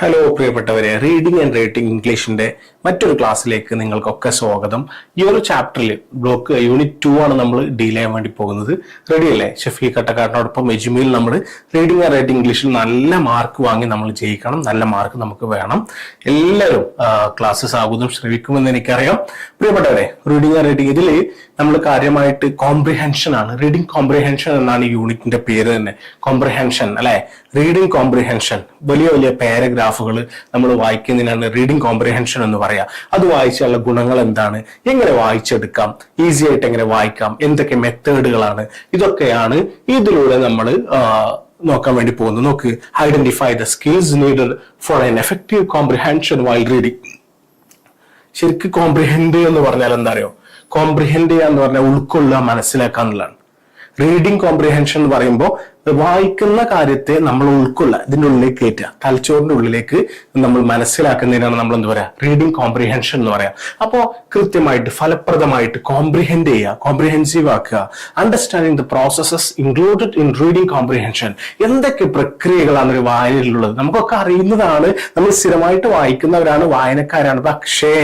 Hello പ്രിയപ്പെട്ടവരെ reading and writing ഇംഗ്ലീഷിന്റെ മറ്റൊരു ക്ലാസ്സിലേക്ക് നിങ്ങൾക്കൊക്കെ സ്വാഗതം. ഈ ഒരു ചാപ്റ്ററിൽ ബ്ലോക്ക് യൂണിറ്റ് ടു ആണ് നമ്മൾ ഡീൽ ചെയ്യാൻ വേണ്ടി പോകുന്നത്. റെഡി അല്ലേ? ഷഫീ കട്ടക്കാരനോടൊപ്പം എജുമിയിൽ നമ്മൾ റീഡിംഗ് ആൻഡ് റൈറ്റിംഗ് ഇംഗ്ലീഷിൽ നല്ല മാർക്ക് വാങ്ങി നമ്മൾ ജയിക്കണം. നല്ല മാർക്ക് നമുക്ക് വേണം. എല്ലാവരും ക്ലാസ്സസ് ആകുന്നതും ശ്രമിക്കുമെന്ന് എനിക്കറിയാം. പ്രിയപ്പെട്ടവരെ റീഡിംഗ് ആൻഡ് റൈറ്റിംഗ് ഇതിൽ നമ്മൾ കാര്യമായിട്ട് കോംപ്രിഹെൻഷൻ ആണ്. റീഡിംഗ് കോംപ്രിഹെൻഷൻ എന്നാണ് ഈ യൂണിറ്റിന്റെ പേര് തന്നെ. കോംപ്രിഹെൻഷൻ അല്ലെ? റീഡിംഗ് കോംപ്രിഹെൻഷൻ വലിയ വലിയ പാരഗ്രാഫുകൾ നമ്മൾ വായിക്കുന്നതിനാണ് റീഡിംഗ് കോംപ്രിഹെൻഷൻ എന്ന് പറയാ. അത് വായിച്ചുള്ള ഗുണങ്ങൾ എന്താണ്? എങ്ങനെ വായിച്ചെടുക്കാം? ഈസി ആയിട്ട് എങ്ങനെ വായിക്കാം? എന്തൊക്കെ മെത്തേഡുകളാണ്? ഇതൊക്കെയാണ് ഇതിലൂടെ നമ്മൾ നോക്കാൻ വേണ്ടി പോകുന്നത്. നോക്ക് identify the skills needed for an effective comprehension while reading ശരിക്കും കോംപ്രിഹെൻഡ് എന്ന് പറഞ്ഞാൽ എന്താ അറിയോ? കോംപ്രിഹെൻഡ് ചെയ്യുക എന്ന് പറഞ്ഞാൽ ഉൾക്കൊള്ളുക മനസ്സിലാക്കുക എന്നുള്ളതാണ്. റീഡിംഗ് കോംപ്രിഹെൻഷൻ എന്ന് പറയുമ്പോൾ വായിക്കുന്ന കാര്യത്തെ നമ്മൾ ഉൾക്കൊള്ളുക ഇതിന്റെ ഉള്ളിലേക്ക് കയറ്റുക തലച്ചോറിന്റെ ഉള്ളിലേക്ക് നമ്മൾ മനസ്സിലാക്കുന്നതിനാണ് നമ്മൾ എന്താ പറയാ? റീഡിംഗ് കോംപ്രിഹെൻഷൻ എന്ന് പറയാം. അപ്പോൾ കൃത്യമായിട്ട് ഫലപ്രദമായിട്ട് കോംപ്രിഹെൻഡ് ചെയ്യുക കോംപ്രിഹെൻസീവ് ആക്കുക understanding the processes included in reading comprehension എന്തൊക്കെ പ്രക്രിയകളാണ് ഒരു വായനയിലുള്ളത്? നമുക്കൊക്കെ അറിയുന്നതാണ് നമ്മൾ സ്ഥിരമായിട്ട് വായിക്കുന്നവരാണ് വായനക്കാരാണ്. പക്ഷേ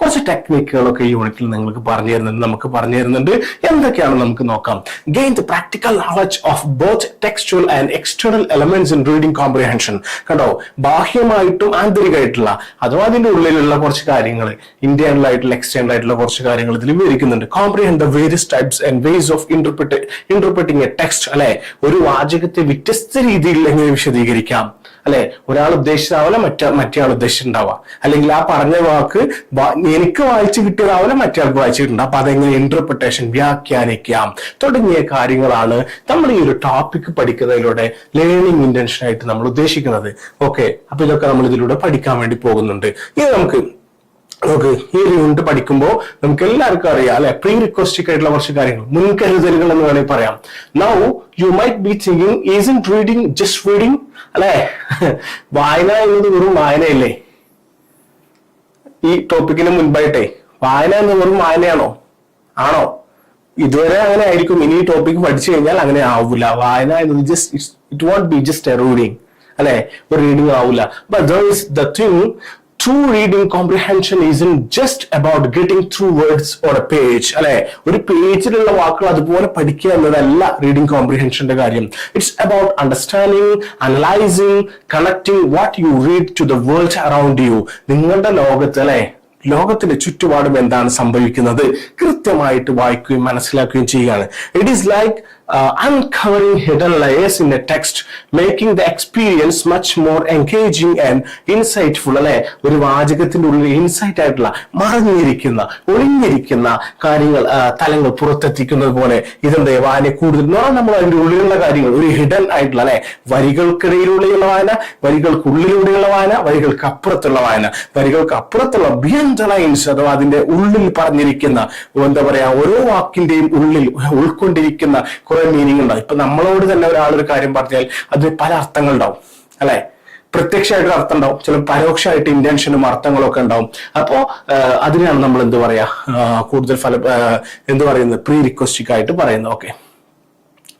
കുറച്ച് ടെക്നിക്കുകളൊക്കെ യൂണിറ്റിൽ നിങ്ങൾക്ക് പറഞ്ഞു തരുന്നുണ്ട് നമുക്ക് പറഞ്ഞു തരുന്നുണ്ട് എന്തൊക്കെയാണ് നമുക്ക് നോക്കാം. Gain the practical knowledge of both textual and external elements in reading comprehension കണ്ടോ? ബാഹ്യമായിട്ടും ആന്തരികമായിട്ടുള്ള അഥവാ അതിന്റെ ഉള്ളിലുള്ള കുറച്ച് കാര്യങ്ങൾ ഇന്റേണൽ ആയിട്ടുള്ള എക്സ്റ്റേണൽ ആയിട്ടുള്ള കുറച്ച് കാര്യങ്ങൾ ഇതിൽ വിവരിക്കുന്നുണ്ട്. Comprehend the various types and ways of interpret interpreting a text അല്ലെ? ഒരു വാചകത്തെ വ്യത്യസ്ത രീതിയിൽ എങ്ങനെ വിശദീകരിക്കാം? അല്ലെ? ഒരാൾ ഉദ്ദേശിച്ചാവില്ല മറ്റേ മറ്റേ ആൾ ഉദ്ദേശിച്ചിട്ടുണ്ടാവുക. അല്ലെങ്കിൽ ആ പറഞ്ഞ വാക്ക് എനിക്ക് വായിച്ചു കിട്ടിയതാവില്ല മറ്റേ ആൾക്ക് വായിച്ചിട്ടുണ്ട് അപ്പൊ അതെങ്ങനെ ഇന്റർപ്രിട്ടേഷൻ വ്യാഖ്യാനിക്കാം തുടങ്ങിയ കാര്യങ്ങളാണ് നമ്മൾ ഈ ഒരു ടോപ്പിക് പഠിക്കുന്നതിലൂടെ ലേണിംഗ് ഇന്റൻഷൻ ആയിട്ട് നമ്മൾ ഉദ്ദേശിക്കുന്നത്. ഓക്കെ അപ്പൊ ഇതൊക്കെ നമ്മൾ ഇതിലൂടെ പഠിക്കാൻ വേണ്ടി പോകുന്നുണ്ട്. ഇനി നമുക്ക് നമുക്ക് ഈ ഒരു യൂണിറ്റ് പഠിക്കുമ്പോൾ നമുക്ക് എല്ലാവർക്കും അറിയാം അല്ലെ? പ്രീ റിക്വസ്റ്റിക് ആയിട്ടുള്ള കുറച്ച് കാര്യങ്ങൾ മുൻകരുതലുകൾ എന്ന് വേണമെങ്കിൽ പറയാം. Now you might be thinking is in reading just reading അല്ലെ? വായന എന്നത് വെറും വായനയല്ലേ? ഈ ടോപ്പിക്കിന് മുൻപായിട്ടേ വായന എന്ന് വെറും വായനയാണോ? ആണോ? ഇതുവരെ അങ്ങനെ ആയിരിക്കും. ഇനി ഈ ടോപ്പിക് പഠിച്ചു കഴിഞ്ഞാൽ അങ്ങനെ ആവില്ല വായന എന്നത് just it won't be just a reading അല്ലെ? ഒരു റീഡിങ് ആവില്ല but there the thing true reading comprehension isn't just about getting through words or a page അല്ലെ? ഒരു പേജിലുള്ള വാക്കുകൾ അതുപോലെ പഠിക്കുക എന്നതല്ല റീഡിംഗ് കോംപ്രിഹെൻഷന്റെ കാര്യം. It's about understanding analysing connecting what you read to the world around you നിങ്ങളുടെ ലോകത്ത് അല്ലെ? ലോകത്തിന്റെ ചുറ്റുപാടും എന്താണ് സംഭവിക്കുന്നത്? കൃത്യമായിട്ട് വായിക്കുകയും മനസ്സിലാക്കുകയും ചെയ്യുകയാണ്. It is like uncovering hidden layers in a text making the experience much more engaging and insightful അല്ലെ? ഒരു വാചകത്തിന്റെ ഉള്ളിൽ ഇൻസൈറ്റ് ആയിട്ടുള്ള മറഞ്ഞിരിക്കുന്ന ഒളിഞ്ഞിരിക്കുന്ന കാര്യങ്ങൾ ആ, തലങ്ങൾ പുറത്തെത്തിക്കുന്നത് പോലെ ഇതെന്താ? വായന കൂടുതൽ നമ്മൾ അതിന്റെ ഉള്ളിലുള്ള കാര്യങ്ങൾ ഒരു ഹിഡൻ ആയിട്ടുള്ള അല്ലെ? വരികൾക്കിടയിലൂടെയുള്ള വായന വരികൾക്കുള്ളിലൂടെയുള്ള വായന വരികൾക്ക് അപ്പുറത്തുള്ള വായന. വരികൾക്ക് അപ്പുറത്തുള്ള ബിയൻഡ് അഥവാ അതിന്റെ ഉള്ളിൽ പറഞ്ഞിരിക്കുന്ന എന്താ പറയാ ഓരോ വാക്കിന്റെയും ഉള്ളിൽ ഉൾക്കൊണ്ടിരിക്കുന്ന കുറെ മീനിങ് ഉണ്ടാവും. ഇപ്പൊ നമ്മളോട് തന്നെ ഒരാളൊരു കാര്യം പറഞ്ഞാൽ അതിന് പല അർത്ഥങ്ങൾ ഉണ്ടാവും. അല്ലെ? പ്രത്യക്ഷമായിട്ട് അർത്ഥം ഉണ്ടാവും. ചില പരോക്ഷമായിട്ട് ഇന്റൻഷനും അർത്ഥങ്ങളൊക്കെ ഉണ്ടാവും. അപ്പോ അതിനാണ് നമ്മൾ എന്ത് പറയാ? കൂടുതൽ ഫല എന്ത് പറയുന്നത്? പ്രീ റിക്വസ്റ്റിക് ആയിട്ട് പറയുന്നത്. ഓക്കെ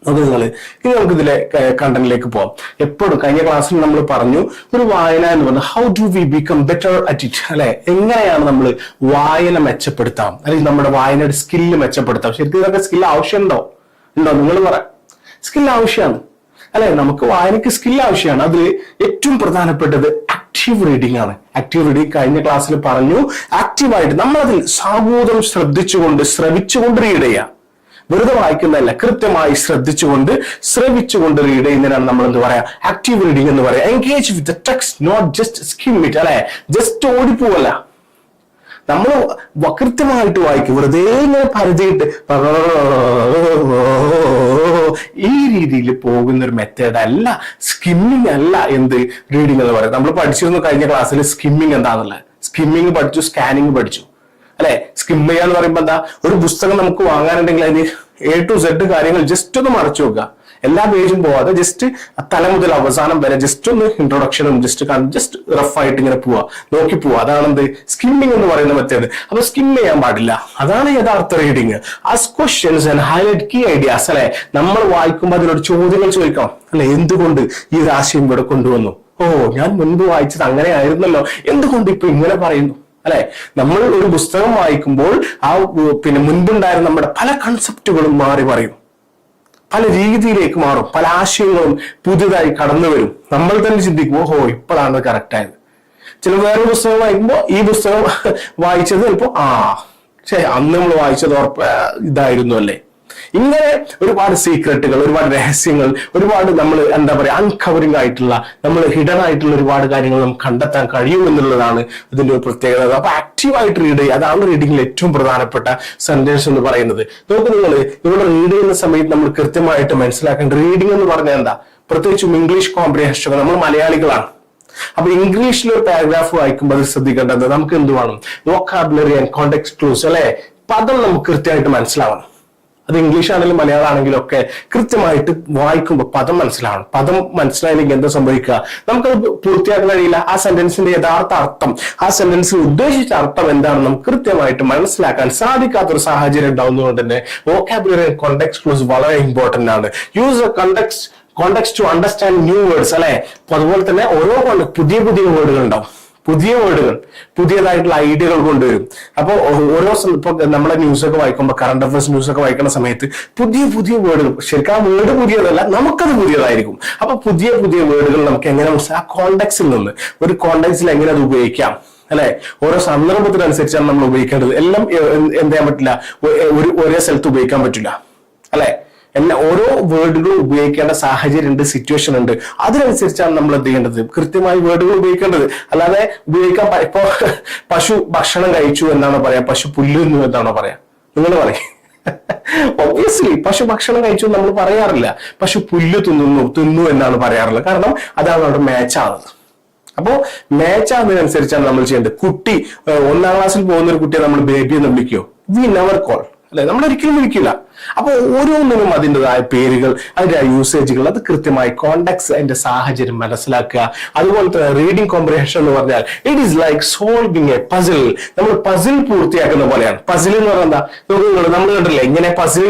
നോക്ക് നിങ്ങൾ ഇനി നമുക്ക് ഇതിലെ കണ്ടന്റിലേക്ക് പോവാം. എപ്പോഴും കഴിഞ്ഞ ക്ലാസ്സിൽ നമ്മൾ പറഞ്ഞു ഒരു വായന എന്ന് പറഞ്ഞാൽ how do we become better at it അല്ലെ? എങ്ങനെയാണ് നമ്മൾ വായന മെച്ചപ്പെടുത്താം? അല്ലെങ്കിൽ നമ്മുടെ വായനയുടെ സ്കില്ല് മെച്ചപ്പെടുത്താം? ശരിക്കും ഇതൊക്കെ സ്കിൽ ആവശ്യമുണ്ടോ ഉണ്ടോ? നിങ്ങൾ പറ. സ്കിൽ ആവശ്യമാണ് അല്ലെ? നമുക്ക് വായനയ്ക്ക് സ്കിൽ ആവശ്യമാണ് അതിൽ ഏറ്റവും പ്രധാനപ്പെട്ടത് ആക്റ്റീവ് റീഡിംഗ് ആണ്. ആക്റ്റീവ് റീഡിംഗ് കഴിഞ്ഞ ക്ലാസ്സിൽ പറഞ്ഞു. ആക്റ്റീവായിട്ട് നമ്മളതിൽ സാമൂതം ശ്രദ്ധിച്ചുകൊണ്ട് ശ്രവിച്ചുകൊണ്ട് റീഡ് ചെയ്യാം. വെറുതെ വായിക്കുന്നതല്ല കൃത്യമായി ശ്രദ്ധിച്ചുകൊണ്ട് ശ്രവിച്ചുകൊണ്ട് റീഡ് ചെയ്യുന്നതിനാണ് നമ്മൾ എന്ത് പറയാ? ആക്റ്റീവ് റീഡിംഗ് എന്ന് പറയാം. Engage with text not just skim it അല്ലെ? ജസ്റ്റ് ഓടിപ്പോവല്ല. നമ്മൾ വകൃത്യമായിട്ട് കൃത്യമായിട്ട് വായിക്കും. വെറുതെ ഇങ്ങനെ പരതിയിട്ട് ഈ രീതിയിൽ പോകുന്ന ഒരു മെത്തേഡ് അല്ല സ്കിമ്മിങ് അല്ല എന്ത് റീഡിങ് എന്ന് പറയുന്നത്. നമ്മൾ പഠിച്ചിരുന്നു കഴിഞ്ഞ ക്ലാസ്സിൽ സ്കിമ്മിങ് എന്താണെന്നുള്ളത് സ്കിമ്മിങ് പഠിച്ചു സ്കാനിങ് പഠിച്ചു. അല്ലെ? സ്കിം ചെയ്യാന്ന് പറയുമ്പോ എന്താ? ഒരു പുസ്തകം നമുക്ക് വാങ്ങാനുണ്ടെങ്കിൽ അതിന് എ ടു സെഡ് കാര്യങ്ങൾ ജസ്റ്റ് ഒന്ന് മറച്ചു നോക്കുക എല്ലാ പേജും പോവാതെ ജസ്റ്റ് തല മുതൽ അവസാനം വരെ ജസ്റ്റ് ഒന്ന് ഇൻട്രൊഡക്ഷനും ജസ്റ്റ് ജസ്റ്റ് റഫ് ആയിട്ട് ഇങ്ങനെ പോവാ. നോക്കി പോവാ. അതാണ് എന്ത് സ്കിമ്മിങ് എന്ന് പറയുന്ന മെത്തേഡ് അപ്പൊ സ്കിം ചെയ്യാൻ പാടില്ല. അതാണ് യഥാർത്ഥ reading ask questions and highlight key ideas അല്ലെ? നമ്മൾ വായിക്കുമ്പോൾ അതിനോട് ചോദ്യങ്ങൾ ചോദിക്കണം. അല്ലെ എന്തുകൊണ്ട് ഈ ഒരു ആശയം ഇവിടെ കൊണ്ടുവന്നു? ഓ ഞാൻ മുൻപ് വായിച്ചത് അങ്ങനെ ആയിരുന്നല്ലോ എന്തുകൊണ്ട് ഇപ്പൊ ഇങ്ങനെ പറയുന്നു? അല്ലെ? നമ്മൾ ഒരു പുസ്തകം വായിക്കുമ്പോൾ ആ പിന്നെ മുൻപുണ്ടായിരുന്ന നമ്മുടെ പല കൺസെപ്റ്റുകളും മാറി പറയും. പല രീതിയിലേക്ക് മാറും. പല ആശയങ്ങളും പുതിയതായി കടന്നു വരും. നമ്മൾ തന്നെ ചിന്തിക്കും ഹോ ഇപ്പോഴാണ് കറക്റ്റ് ആയത്. ചില വേറെ പുസ്തകം വായിക്കുമ്പോൾ ഈ പുസ്തകം വായിച്ചത് ചിലപ്പോൾ ആ ശരി അന്ന് നമ്മൾ വായിച്ചത് ഉറപ്പ് ഇതായിരുന്നു അല്ലേ? ഇങ്ങനെ ഒരുപാട് സീക്രട്ടുകൾ ഒരുപാട് രഹസ്യങ്ങൾ ഒരുപാട് നമ്മൾ എന്താ പറയാ അൺകവറിംഗ് ആയിട്ടുള്ള നമ്മൾ ഹിഡൻ ആയിട്ടുള്ള ഒരുപാട് കാര്യങ്ങൾ നമുക്ക് കണ്ടെത്താൻ കഴിയും എന്നുള്ളതാണ് ഇതിന്റെ ഒരു പ്രത്യേകത. അപ്പൊ ആക്റ്റീവായിട്ട് റീഡ് ചെയ്യുക അതാണ് റീഡിംഗിൽ ഏറ്റവും പ്രധാനപ്പെട്ട സെന്റൻസ് എന്ന് പറയുന്നത്. നോക്ക് നിങ്ങൾ ഇവിടെ റീഡ് ചെയ്യുന്ന സമയത്ത് നമ്മൾ കൃത്യമായിട്ട് മനസ്സിലാക്കേണ്ട റീഡിംഗ് എന്ന് പറഞ്ഞാൽ എന്താ? പ്രത്യേകിച്ചും ഇംഗ്ലീഷ് കോംപ്രിഹെൻഷൻ നമ്മൾ മലയാളികളാണ്. അപ്പൊ ഇംഗ്ലീഷിൽ ഒരു പാരഗ്രാഫ് വായിക്കുമ്പോൾ അത് ശ്രദ്ധിക്കേണ്ടത് നമുക്ക് എന്ത് വേണം? വോക്കാബുലറി ആൻഡ് കോണ്ടെക്സ്റ്റ് ക്ലൂസ് അല്ലെ? പദം നമുക്ക് കൃത്യമായിട്ട് മനസ്സിലാവണം. അത് ഇംഗ്ലീഷ് ആണെങ്കിലും മലയാളം ആണെങ്കിലും ഒക്കെ കൃത്യമായിട്ട് വായിക്കുമ്പോൾ പദം മനസ്സിലാവണം. പദം മനസ്സിലായില്ലെങ്കിൽ എന്താ സംഭവിക്കുക? നമുക്കത് പൂർത്തിയാക്കാൻ കഴിയില്ല. ആ സെന്റൻസിന്റെ യഥാർത്ഥ അർത്ഥം ആ സെന്റൻസിൽ ഉദ്ദേശിച്ച അർത്ഥം എന്താണെന്ന് നമുക്ക് കൃത്യമായിട്ട് മനസ്സിലാക്കാൻ സാധിക്കാത്ത ഒരു സാഹചര്യം ഉണ്ടാവുന്നതുകൊണ്ട് തന്നെ വോക്കാബുലറി കോണ്ടെക്സ്റ്റ് ക്ലൂസ് വളരെ ഇമ്പോർട്ടന്റ് ആണ്. Use context context to understand new words അല്ലെ? അതുപോലെ തന്നെ ഓരോ പുതിയ പുതിയ വേർഡുകൾ ഉണ്ടാവും. പുതിയ വേർഡുകൾ പുതിയതായിട്ടുള്ള ഐഡിയകൾ കൊണ്ടുവരും. അപ്പോൾ ഓരോ ഇപ്പൊ നമ്മുടെ ന്യൂസ് ഒക്കെ വായിക്കുമ്പോൾ കറണ്ട് അഫയേഴ്സ് ന്യൂസ് ഒക്കെ വായിക്കുന്ന സമയത്ത് പുതിയ പുതിയ വേർഡുകൾ ശരിക്കും ആ വേർഡ് പുതിയതല്ല നമുക്കത് പുതിയതായിരിക്കും. അപ്പൊ പുതിയ പുതിയ വേർഡുകൾ നമുക്ക് എങ്ങനെ ആ കോണ്ടെക്സിൽ നിന്ന്. ഒരു കോണ്ടെക്സിൽ എങ്ങനെ അത് ഉപയോഗിക്കാം? അല്ലെ? ഓരോ സന്ദർഭത്തിനനുസരിച്ചാണ് നമ്മൾ ഉപയോഗിക്കേണ്ടത്. എല്ലാം എന്ത് ചെയ്യാൻ പറ്റില്ല? ഒരു ഒരേ സ്ഥലത്ത് ഉപയോഗിക്കാൻ പറ്റില്ല. അല്ലെ? എല്ലാ ഓരോ വേർഡുകളും ഉപയോഗിക്കേണ്ട സാഹചര്യം ഉണ്ട് സിറ്റുവേഷൻ ഉണ്ട്. അതിനനുസരിച്ചാണ് നമ്മൾ എന്ത് ചെയ്യേണ്ടത്? കൃത്യമായി വേർഡുകൾ ഉപയോഗിക്കേണ്ടത്. അല്ലാതെ ഉപയോഗിക്കാൻ ഇപ്പോ പശു ഭക്ഷണം കഴിച്ചു എന്നാണോ പറയാ പശു പുല്ലുന്നു എന്നാണോ പറയാ? നിങ്ങൾ പറയും. ഒബ്വിയസ്ലി പശു ഭക്ഷണം കഴിച്ചു എന്ന് നമ്മൾ പറയാറില്ല. പശു പുല്ല് തിന്നുന്നു തിന്നു എന്നാണ് പറയാറുള്ളത്. കാരണം അതാണ് അവിടെ മാച്ച് ആവുന്നത്. അപ്പോ മാച്ച് ആവുന്നതിനനുസരിച്ചാണ് നമ്മൾ ചെയ്യേണ്ടത്. കുട്ടി ഒന്നാം ക്ലാസ്സിൽ പോകുന്ന ഒരു കുട്ടിയെ നമ്മൾ ബേബി എന്ന് വിളിക്കോ വി നെവർ കോൾ അല്ലെ? നമ്മൾ ഒരിക്കലും വിളിക്കില്ല. അപ്പൊ ഓരോന്നിനും അതിന്റെതായ പേരുകൾ അതിന്റെ യൂസേജുകൾ അത് കൃത്യമായി കോണ്ടാക്ട്സ് അതിന്റെ സാഹചര്യം മനസ്സിലാക്കുക. അതുപോലെ തന്നെ റീഡിംഗ് കോംപ്രിഹെൻഷൻ എന്ന് പറഞ്ഞാൽ it is like solving a puzzle നമ്മൾ പസിൽ പൂർത്തിയാക്കുന്ന പോലെയാണ്. പസിൽ എന്ന് പറഞ്ഞാൽ എന്താ? നിങ്ങൾ നമ്മൾ കണ്ടില്ലേ ഇങ്ങനെ പസിൽ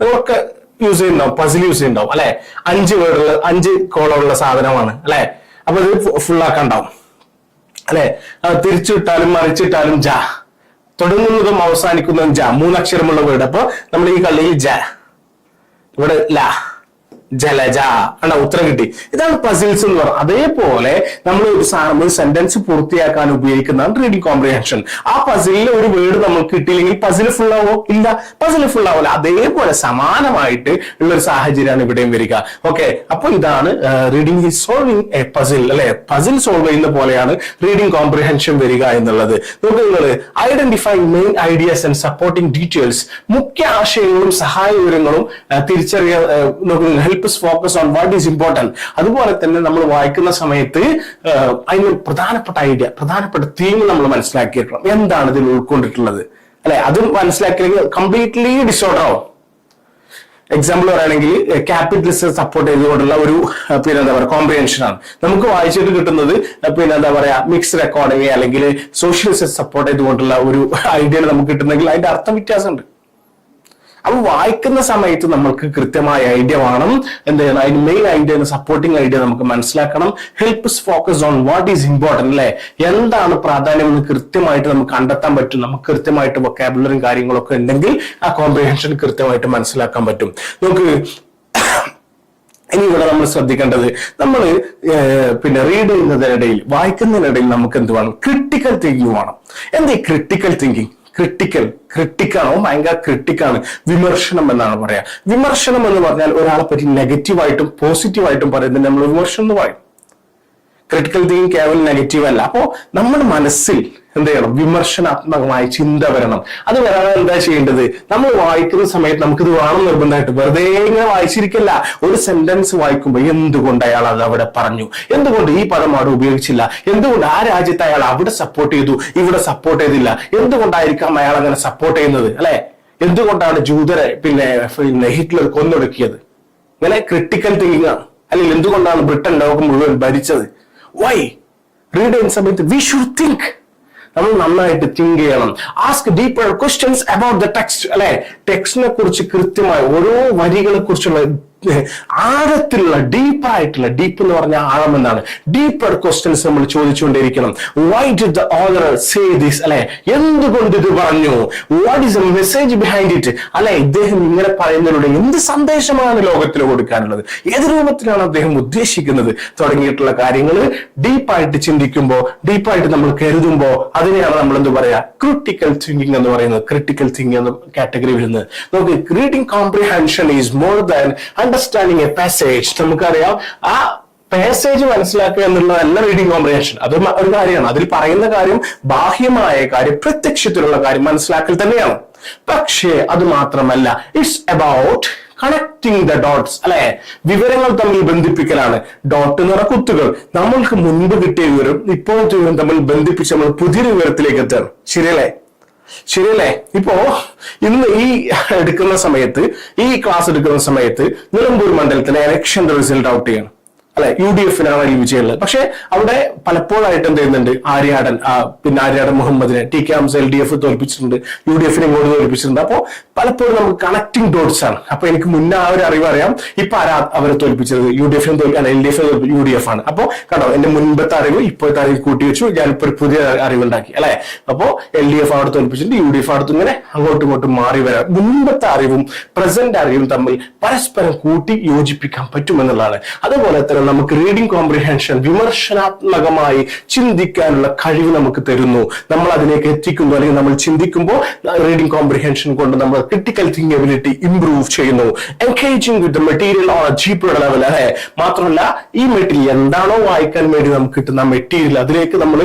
നിങ്ങളൊക്കെ യൂസ് ചെയ്യുന്നുണ്ടാവും. പസിൽ യൂസ് ചെയ്യുന്നുണ്ടാവും അല്ലെ? അഞ്ച് വേർഡുള്ള അഞ്ച് കോളമുള്ള സാധനമാണ് അല്ലെ? അപ്പൊ ഇത് ഫുൾ ആക്കാണ്ടാവും അല്ലെ? തിരിച്ചിട്ടാലും മറിച്ചിട്ടാലും ജ. തുടങ്ങുന്നതും അവസാനിക്കുന്നതും ജ. മൂന്നക്ഷരമുള്ള വീട് അപ്പൊ നമ്മൾ ഈ കളിയിൽ ജ. ഇവിടെ ല. ജലജ. അല്ല ഉത്തരം കിട്ടി. ഇതാണ് പസിൽസ് എന്ന് പറയുന്നത് അതേപോലെ നമ്മൾ ഒരു സാധനം ഒരു സെന്റൻസ് പൂർത്തിയാക്കാൻ ഉപയോഗിക്കുന്നതാണ് റീഡിംഗ് കോംപ്രിഹെൻഷൻ ആ പസിലിൽ ഒരു വേർഡ് നമുക്ക് കിട്ടിയില്ലെങ്കിൽ പസിൽ ഫുൾ ആവോ? ഇല്ല. പസിൽ ഫുൾ ആവില്ല അതേപോലെ സമാനമായിട്ട് ഉള്ള ഒരു സാഹചര്യമാണ് ഇവിടെയും വരിക. ഓക്കെ അപ്പൊ ഇതാണ് reading is solving a puzzle അല്ലെ? പസിൽ സോൾവ് ചെയ്യുന്ന പോലെയാണ് റീഡിംഗ് കോംപ്രിഹെൻഷൻ വരിക എന്നുള്ളത്. നോക്കുക നിങ്ങൾ identify main ideas and supporting details മുഖ്യ ആശയങ്ങളും സഹായ വിവരങ്ങളും തിരിച്ചറിയാൻ നോക്കുക help focus on what is important അതുപോലെ തന്നെ നമ്മൾ വായിക്കുന്ന സമയത്ത് അതിനൊരു അതിന് പ്രധാനപ്പെട്ട ഐഡിയ പ്രധാനപ്പെട്ട തീം നമ്മൾ മനസ്സിലാക്കിയിട്ടുള്ളത് എന്താണ് ഇതിൽ ഉൾക്കൊണ്ടിട്ടുള്ളത്? അല്ലെ? അത് മനസ്സിലാക്കിയില്ലെങ്കിൽ കംപ്ലീറ്റ്ലി ഡിസോർഡർ ആവും. എക്സാമ്പിൾ പറയുകയാണെങ്കിൽ ക്യാപിറ്റലിസ്റ്റ് സപ്പോർട്ട് ചെയ്തുകൊണ്ടുള്ള ഒരു പിന്നെ എന്താ പറയുക കോമ്പ്രിഹെൻഷൻ ആണ്. നമുക്ക് വായിച്ചിട്ട് കിട്ടുന്നത് പിന്നെ എന്താ പറയാ മിക്സ്ഡ് എക്കോണമി അല്ലെങ്കിൽ സോഷ്യലിസ്റ്റ് സപ്പോർട്ട് ചെയ്തുകൊണ്ടുള്ള ഒരു ഐഡിയ നമുക്ക് കിട്ടുന്നെങ്കിൽ അതിന്റെ അർത്ഥം വ്യത്യാസമുണ്ട്. അപ്പൊ വായിക്കുന്ന സമയത്ത് നമ്മൾക്ക് കൃത്യമായ ഐഡിയ വേണം. എന്ത് ചെയ്യണം? അതിന് മെയിൻ ഐഡിയ സപ്പോർട്ടിംഗ് ഐഡിയ നമുക്ക് മനസ്സിലാക്കണം. Helps focus on what is important അല്ലേ? എന്താണ് പ്രാധാന്യം എന്ന് കൃത്യമായിട്ട് നമുക്ക് കണ്ടെത്താൻ പറ്റും? നമുക്ക് കൃത്യമായിട്ട് വൊക്കാബുലറും കാര്യങ്ങളൊക്കെ ഉണ്ടെങ്കിൽ ആ കോമ്പ്രിഹെൻഷൻ കൃത്യമായിട്ട് മനസ്സിലാക്കാൻ പറ്റും. നമുക്ക് ഇനി ഇവിടെ നമ്മൾ ശ്രദ്ധിക്കേണ്ടത് നമ്മൾ പിന്നെ റീഡ് ചെയ്യുന്നതിനിടയിൽ വായിക്കുന്നതിനിടയിൽ നമുക്ക് എന്ത് വേണം? ക്രിട്ടിക്കൽ തിങ്കിങ് വേണം. എന്താ ക്രിട്ടിക്കൽ തിങ്കിങ് ക്രിട്ടിക്കൽ ക്രിട്ടിക്കാണോ ഭയങ്കര ക്രിട്ടിക്കാണ് വിമർശനം എന്നാണ് പറയാ. വിമർശനം എന്ന് പറഞ്ഞാൽ ഒരാളെ പറ്റി നെഗറ്റീവായിട്ടും പോസിറ്റീവായിട്ടും പറയുന്നത് നമ്മൾ വിമർശനം എന്ന് പറയും. ക്രിട്ടിക്കൽ തിങ്കിങ് കേവലം നെഗറ്റീവ് അല്ല. അപ്പോ നമ്മുടെ മനസ്സിൽ എന്ത് ചെയ്യണം? വിമർശനാത്മകമായ ചിന്ത വരണം. അത് വരാൻ എന്താ ചെയ്യേണ്ടത്? നമ്മൾ വായിക്കുന്ന സമയത്ത് നമുക്കിത് വേണം നിർബന്ധമായിട്ട്. വെറുതെ ഇങ്ങനെ വായിച്ചിരിക്കില്ല. ഒരു സെന്റൻസ് വായിക്കുമ്പോൾ എന്തുകൊണ്ട് അയാൾ അത് അവിടെ പറഞ്ഞു? എന്തുകൊണ്ട് ഈ പദം അവിടെ ഉപയോഗിച്ചില്ല? എന്തുകൊണ്ട് ആ രാജ്യത്ത് അയാൾ അവിടെ സപ്പോർട്ട് ചെയ്തു? ഇവിടെ സപ്പോർട്ട് ചെയ്തില്ല. എന്തുകൊണ്ടായിരിക്കാം അയാൾ അങ്ങനെ സപ്പോർട്ട് ചെയ്യുന്നത്? അല്ലെ? എന്തുകൊണ്ടാണ് ജൂതരെ പിന്നെ പിന്നെ ഹിറ്റ്ലർ കൊന്നൊടുക്കിയത്? ഇങ്ങനെ ക്രിട്ടിക്കൽ തിങ്കിങ് ആണ്. അല്ലെങ്കിൽ എന്തുകൊണ്ടാണ് ബ്രിട്ടൻ ലോകം മുഴുവൻ ഭരിച്ചത്? വൈ റീഡ് ചെയ്യുന്ന സമയത്ത് വി ഷുഡ് തിങ്ക് നമ്മൾ നന്നായിട്ട് തിങ്ക് ചെയ്യണം. Ask deeper questions about the text അല്ലെ? ടെക്സ്റ്റിനെ കുറിച്ച് കൃത്യമായി ഓരോ വരികളെ കുറിച്ചുള്ള ആഴത്തിലുള്ള ഡീപ്പായിട്ടുള്ള ഡീപ്പ് എന്ന് പറഞ്ഞ ആഴം എന്നാണ്. ഡീപ്പർ ക്വസ്റ്റ്യൻസ് നമ്മൾ ചോദിച്ചുകൊണ്ടിരിക്കണം. Why did the say this അല്ലെ? എന്തുകൊണ്ട് ഇത് പറഞ്ഞു? What is a message behind it അല്ലെ? ഇദ്ദേഹം ഇങ്ങനെ പറയുന്നതിലൂടെ എന്ത് സന്ദേശമാണ് ലോകത്തിന് കൊടുക്കാനുള്ളത്? ഏത് രൂപത്തിലാണ് അദ്ദേഹം ഉദ്ദേശിക്കുന്നത്? തുടങ്ങിയിട്ടുള്ള കാര്യങ്ങൾ ഡീപ്പായിട്ട് ചിന്തിക്കുമ്പോൾ ഡീപ്പായിട്ട് നമ്മൾ കരുതുമ്പോൾ അതിനെയാണ് നമ്മൾ എന്ത് പറയാ? ക്രിട്ടിക്കൽ തിങ്കിങ് എന്ന് പറയുന്നത്. ക്രിട്ടിക്കൽ തിങ്കിങ് എന്ന കാറ്റഗറി വരുന്നത്. നമുക്ക് reading comprehension is more than understanding a passage നമുക്കറിയാം ആ പാസേജ് മനസ്സിലാക്കുക എന്നുള്ളതല്ല റീഡിങ് കോംപ്രിഹെൻഷൻ അത് ഒരു കാര്യമാണ്. അതിൽ പറയുന്ന കാര്യം ബാഹ്യമായ കാര്യം പ്രത്യക്ഷത്തിലുള്ള കാര്യം മനസ്സിലാക്കൽ തന്നെയാണ്. പക്ഷേ അത് മാത്രമല്ല it's about connecting the dots അല്ലെ? വിവരങ്ങൾ തമ്മിൽ ബന്ധിപ്പിക്കലാണ്. ഡോട്ട് എന്ന് പറഞ്ഞ കുത്തുകൾ. നമ്മൾക്ക് മുൻപ് കിട്ടിയ വിവരം ഇപ്പോഴത്തെ വിവരം തമ്മിൽ ബന്ധിപ്പിച്ച് നമ്മൾ പുതിയൊരു വിവരത്തിലേക്ക് എത്തണം ശരിയല്ലേ? ശരിയല്ലേ? ഇപ്പോ ഇന്ന് ഈ എടുക്കുന്ന സമയത്ത് ഈ ക്ലാസ് എടുക്കുന്ന സമയത്ത് നിലമ്പൂർ മണ്ഡലത്തിലെ ഇലക്ഷന്റെ റിസൾട്ട് ഔട്ട് ചെയ്യണം. അല്ലെ യു ഡി എഫിനാണ് ഈ വിജയമുള്ളത്. പക്ഷെ അവിടെ പലപ്പോഴായിട്ട് എന്ത് ചെയ്യുന്നുണ്ട്? ആര്യാടൻ പിന്നെ ആര്യാടൻ മുഹമ്മദിനെ T K Hamza L D F തോൽപ്പിച്ചിട്ടുണ്ട് U D എഫിനെ ഇങ്ങോട്ട് തോൽപ്പിച്ചിട്ടുണ്ട്. അപ്പോൾ പലപ്പോഴും നമുക്ക് കണക്ടിങ് ഡോട്ട്സ് ആണ്. അപ്പൊ എനിക്ക് മുന്നേ ആ ഒരു അറിവ് അറിയാം. ഇപ്പൊ ആരാ അവരെ തോൽപ്പിച്ചത്? യു ഡി എഫിനെ തോൽപ്പിക്കാൻ L D F U D F ആണ് അപ്പോ കണ്ടോ എന്റെ മുൻപത്തെ അറിവ് ഇപ്പോഴത്തെ അറിവ് കൂട്ടി വെച്ചു ഞാനിപ്പോ ഒരു പുതിയ അറിവുണ്ടാക്കി അല്ലെ? അപ്പോ എൽ ഡി എഫ് അവിടെ തോൽപ്പിച്ചിട്ടുണ്ട് യു ഡി എഫ് അടുത്ത് ഇങ്ങനെ അങ്ങോട്ടും ഇങ്ങോട്ടും മാറി വരാം. മുൻപത്തെ അറിവും പ്രസന്റ് അറിവും തമ്മിൽ പരസ്പരം കൂട്ടി യോജിപ്പിക്കാൻ പറ്റുമെന്നുള്ളതാണ്. അതുപോലെ തന്നെ നമുക്ക് റീഡിംഗ് കോംപ്രിഹെൻഷൻ വിമർശനാത്മകമായി ചിന്തിക്കാനുള്ള കഴിവ് നമുക്ക് തരുന്നു. നമ്മൾ അതിലേക്ക് എത്തിക്കുന്നു അല്ലെങ്കിൽ നമ്മൾ ചിന്തിക്കുമ്പോൾ റീഡിംഗ് കോംപ്രിഹെൻഷൻ കൊണ്ട് നമ്മൾ ക്രിട്ടിക്കൽ തിങ്ക് എബിലിറ്റി ഇംപ്രൂവ് ചെയ്യുന്നു. Engaging with material on deeper level അല്ലെ? മാത്രമല്ല ഈ മെറ്റീരിയൽ എന്താണോ വായിക്കാൻ വേണ്ടി നമുക്ക് കിട്ടുന്ന മെറ്റീരിയൽ അതിലേക്ക് നമ്മൾ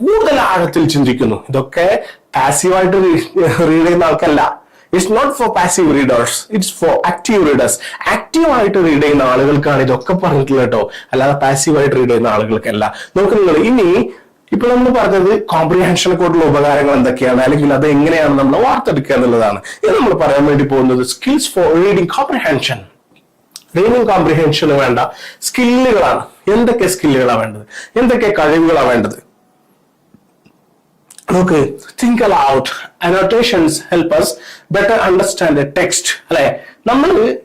കൂടുതൽ ആഴത്തിൽ ചിന്തിക്കുന്നു. ഇതൊക്കെ പാസീവായിട്ട് റീഡ് ചെയ്യുന്ന ആൾക്കല്ല. It's not for passive readers it's for active readers active ആയിട്ട് റീഡ് ചെയ്യുന്ന ആളുകൾക്കാണ് ഇതൊക്കെ പറഞ്ഞിട്ടുള്ളത് കേട്ടോ. അല്ലാതെ പാസീവ് ആയിട്ട് റീഡ് ചെയ്യുന്ന ആളുകൾക്കല്ല. നോക്ക് നിങ്ങൾ ഇനി ഇപ്പൊ നമ്മൾ പറഞ്ഞത് കോംപ്രിഹെൻഷനെ കൊണ്ടുള്ള ഉപകാരങ്ങൾ എന്തൊക്കെയാണ്? അല്ലെങ്കിൽ അത് എങ്ങനെയാണ് നമ്മൾ വാർത്തെടുക്കുക എന്നുള്ളതാണ്. ഇത് നമ്മൾ പറയാൻ വേണ്ടി പോകുന്നത് skills for reading comprehension reading കോംപ്രിഹെൻഷന് വേണ്ട. സ്കില്ലുകളാണ് എന്തൊക്കെ സ്കില്ലുകളാണ് വേണ്ടത്? എന്തൊക്കെ കഴിവുകളാണ് വേണ്ടത്? നോക്ക് think aloud annotations help us better understand a text അല്ലെ? നമ്മൾ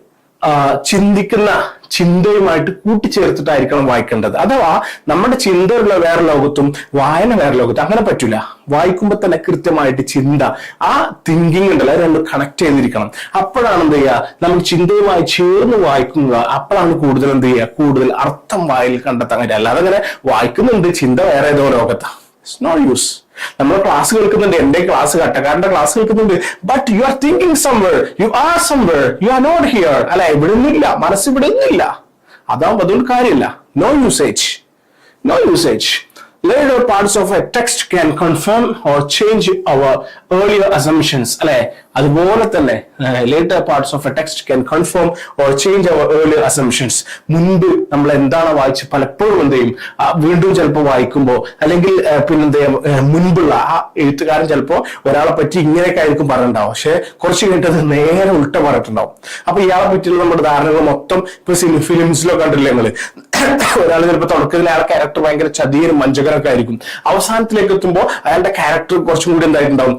ചിന്തിക്കുന്ന ചിന്തയുമായിട്ട് കൂട്ടിച്ചേർത്തിട്ടായിരിക്കണം വായിക്കേണ്ടത്. അഥവാ നമ്മുടെ ചിന്തയുള്ള വേറെ ലോകത്തും വായന വേറെ ലോകത്തും അങ്ങനെ പറ്റൂല. വായിക്കുമ്പോൾ തന്നെ കൃത്യമായിട്ട് ചിന്ത ആ തിങ്കിങ് ഉണ്ടല്ലോ രണ്ടും കണക്ട് ചെയ്തിരിക്കണം. അപ്പോഴാണ് എന്ത് ചെയ്യുക? നമ്മൾ ചിന്തയുമായി ചേർന്ന് വായിക്കുക അപ്പോഴാണ് കൂടുതൽ എന്ത് ചെയ്യുക? കൂടുതൽ അർത്ഥം വായിൽ കണ്ടെത്താൻ കഴിയുക. അല്ലാതെ അങ്ങനെ വായിക്കുന്നുണ്ട് ചിന്ത വേറെ ഏതോ ലോകത്താണ് ഇറ്റ്സ് നോട്ട് യൂസ് നമ്മൾ ക്ലാസ് കേൾക്കുന്നുണ്ട് എന്റെ ക്ലാസ് കട്ടക്കാരന്റെ ക്ലാസ് കേൾക്കുന്നുണ്ട്. But you are thinking somewhere you are somewhere you are not here അല്ല ഇവിടെ ഒന്നുമില്ല മനസ്സ് ഇവിടെ അതാവും അതുകൊണ്ട് കാര്യമില്ല no usage no usage Later parts of a text can confirm or change our earlier assumptions. അല്ലെ? അതുപോലെ തന്നെ later parts of a text can confirm or change our early assumptions മുൻപ് നമ്മൾ എന്താണ് വായിച്ച് പലപ്പോഴും എന്ത് ചെയ്യും? വീണ്ടും ചിലപ്പോൾ വായിക്കുമ്പോൾ അല്ലെങ്കിൽ പിന്നെ പിന്നെന്ത് മുൻപുള്ള ആ എഴുത്തുകാരൻ ചിലപ്പോൾ ഒരാളെ പറ്റി ഇങ്ങനെയൊക്കെ ആയിരിക്കും പറഞ്ഞിട്ടുണ്ടാവും. പക്ഷെ കുറച്ച് കഴിഞ്ഞിട്ട് നേരെ ഉൾട്ട പറഞ്ഞിട്ടുണ്ടാവും. അപ്പൊ ഇയാളെ പറ്റിയുള്ള നമ്മുടെ ധാരണകൾ മൊത്തം ഇപ്പൊ ഫിലിംസിലോ കണ്ടില്ലേ നിങ്ങൾ ഒരാൾ ചിലപ്പോൾ തുടക്കത്തിൽ അയാളെ ക്യാരക്ടർ ഭയങ്കര ചതിയനും മഞ്ചകരൊക്കെ ആയിരിക്കും. അവസാനത്തിലേക്ക് എത്തുമ്പോൾ അയാളുടെ ക്യാരക്ടർ കുറച്ചും കൂടി എന്തായിട്ടുണ്ടാവും?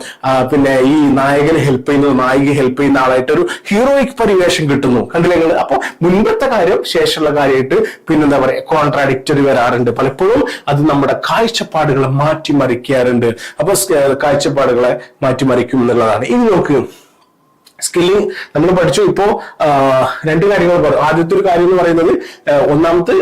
പിന്നെ ഈ നായകനെ ഹെൽപ്പ് ചെയ്യുന്നത് നായിക ഹെൽപ്പ് ചെയ്യുന്ന ആളായിട്ട് ഒരു ഹീറോയിക് പരിവേഷം കിട്ടുന്നു. കണ്ടില്ലേ നിങ്ങൾ? അപ്പൊ മുൻപത്തെ കാര്യം ശേഷമുള്ള കാര്യമായിട്ട് പിന്നെന്താ പറയാ കോൺട്രാഡിക്റ്ററി വരാറുണ്ട്. പലപ്പോഴും അത് നമ്മുടെ കാഴ്ചപ്പാടുകളെ മാറ്റിമറിക്കാറുണ്ട്. അപ്പൊ കാഴ്ചപ്പാടുകളെ മാറ്റിമറിക്കും എന്നുള്ളതാണ്. ഇനി നോക്ക്. സ്കില്ലിംഗ് നമ്മൾ പഠിച്ചു. ഇപ്പോ രണ്ട് കാര്യങ്ങൾ പറഞ്ഞു ആദ്യത്തെ ഒരു കാര്യം എന്ന് പറയുന്നത് ഒന്നാമത് ഒന്നാമത്തെ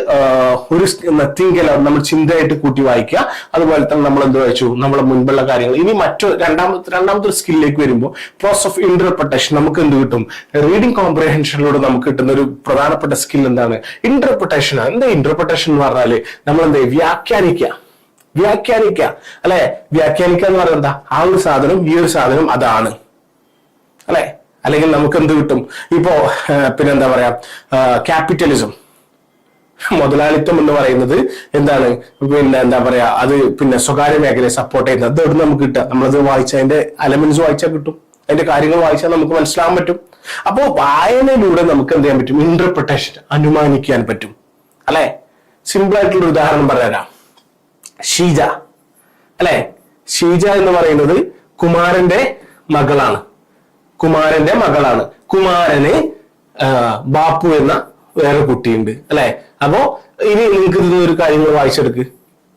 ഒരു നത്തിങ് നമ്മൾ ചിന്തയായിട്ട് കൂട്ടി വായിക്കുക. അതുപോലെ തന്നെ നമ്മൾ എന്ത് വായിച്ചു? നമ്മളെ മുൻപുള്ള കാര്യങ്ങൾ. ഇനി മറ്റു രണ്ടാമത്തെ രണ്ടാമത്തെ ഒരു സ്കില്ലിലേക്ക് വരുമ്പോൾ പ്രോസസ് ഓഫ് ഇന്റർപ്രിട്ടേഷൻ നമുക്ക് എന്ത് കിട്ടും? റീഡിംഗ് കോംപ്രഹെൻഷനിലൂടെ നമുക്ക് കിട്ടുന്ന ഒരു പ്രധാനപ്പെട്ട സ്കിൽ എന്താണ്? ഇന്റർപ്രിട്ടേഷൻ എന്താ ഇന്റർപ്രിട്ടേഷൻ എന്ന് പറഞ്ഞാൽ നമ്മൾ എന്താ വ്യാഖ്യാനിക്കുക. വ്യാഖ്യാനിക്കുക. അല്ലെ? വ്യാഖ്യാനിക്കുക എന്ന് പറയുന്നത് ആ ഒരു സാധനം ഈ ഒരു സാധനം അതാണ്. അല്ലെ? അല്ലെങ്കിൽ നമുക്ക് എന്ത് കിട്ടും? ഇപ്പോ പിന്നെന്താ പറയാ? ക്യാപിറ്റലിസം മുതലാളിത്തം എന്ന് പറയുന്നത് എന്താണ്? പിന്നെ എന്താ പറയാ? അത് പിന്നെ സ്വകാര്യ മേഖലയെ സപ്പോർട്ട് ചെയ്യുന്നത്. അത് എവിടെ നമുക്ക് കിട്ടുക? നമ്മളത് വായിച്ചാൽ അതിന്റെ അലമെന്റ്സ് വായിച്ചാൽ കിട്ടും. അതിന്റെ കാര്യങ്ങൾ വായിച്ചാൽ നമുക്ക് മനസ്സിലാക്കാൻ പറ്റും. അപ്പോ വായനയിലൂടെ നമുക്ക് എന്ത് ചെയ്യാൻ പറ്റും? ഇന്റർപ്രിട്ടേഷൻ അനുമാനിക്കാൻ പറ്റും. അല്ലെ? സിമ്പിൾ ആയിട്ടുള്ള ഉദാഹരണം പറഞ്ഞുതരാം. ഷീജ. അല്ലെ? ഷീജ എന്ന് പറയുന്നത് കുമാരന്റെ മകളാണ്. കുമാരന്റെ മകളാണ്. കുമാരന് ബാപ്പു എന്ന വേറെ കുട്ടിയുണ്ട് അല്ലെ? അപ്പോ ഇനി നിങ്ങൾക്ക് ഇതിൽ ഒരു കാര്യങ്ങൾ വായിച്ചെടുക്ക്.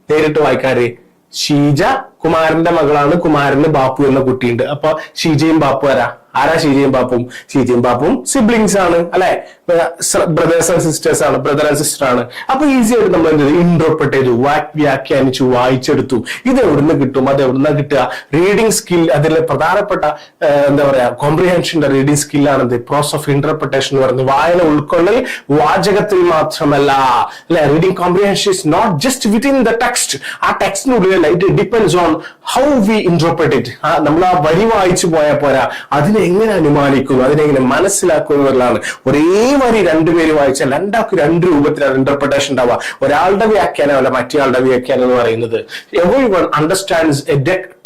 നേരിട്ട് വായിക്കാറ് ഷീജ കുമാരന്റെ മകളാണ് കുമാരന് ബാപ്പു എന്ന കുട്ടിയുണ്ട്. അപ്പൊ ഷീജയും ബാപ്പു ആരാ? ആരാ ഷീജിയും പാപ്പും ഷീജിയും പാപ്പും സിബ്ലിങ്സ് ആണ് അല്ലെ? ബ്രദേഴ്സ് ആൻഡ് സിസ്റ്റേഴ്സ് ആണ് ബ്രദർ ആൻഡ് സിസ്റ്റർ ആണ്. അപ്പൊ ഈസി ആയിട്ട് നമ്മൾ എന്ത് ചെയ്തു? ഇന്റർപ്രറ്റ് ചെയ്തു വ്യാഖ്യാനിച്ചു വായിച്ചെടുത്തു. ഇത് എവിടുന്ന് കിട്ടും? അത് എവിടുന്ന കിട്ടുക? റീഡിംഗ് സ്കിൽ അതിലെ പ്രധാനപ്പെട്ട എന്താ പറയാ കോംപ്രിഹെൻഷന്റെ റീഡിംഗ് സ്കില്ലാണ് എന്ത് പ്രോസ് ഓഫ് ഇന്റർപ്രിട്ടേഷൻ എന്ന് പറയുന്നത്. വായന ഉൾക്കൊള്ളൽ വാചകത്തിൽ മാത്രമല്ല. അല്ലെ? Reading comprehension is not just within the text ആ ടെക്സ്റ്റിനുള്ളിലല്ല it depends on how we interpret it നമ്മൾ ആ വരി വായിച്ചു പോയാൽ പോരാ. അതിനെ എങ്ങനെ അനുമാനിക്കുന്നു? അതിനെങ്ങനെ മനസ്സിലാക്കുന്നു എന്നുള്ളതാണ് ഒരേ വരി രണ്ടുപേര് വായിച്ചാൽ രണ്ടാൾക്ക് രണ്ട് രൂപത്തിലാണ് ഇന്റർപ്രിട്ടേഷൻ ഉണ്ടാവുക. ഒരാളുടെ വ്യാഖ്യാനമല്ല മറ്റേയാളുടെ വ്യാഖ്യാനം എന്ന് പറയുന്നത്. Every one understands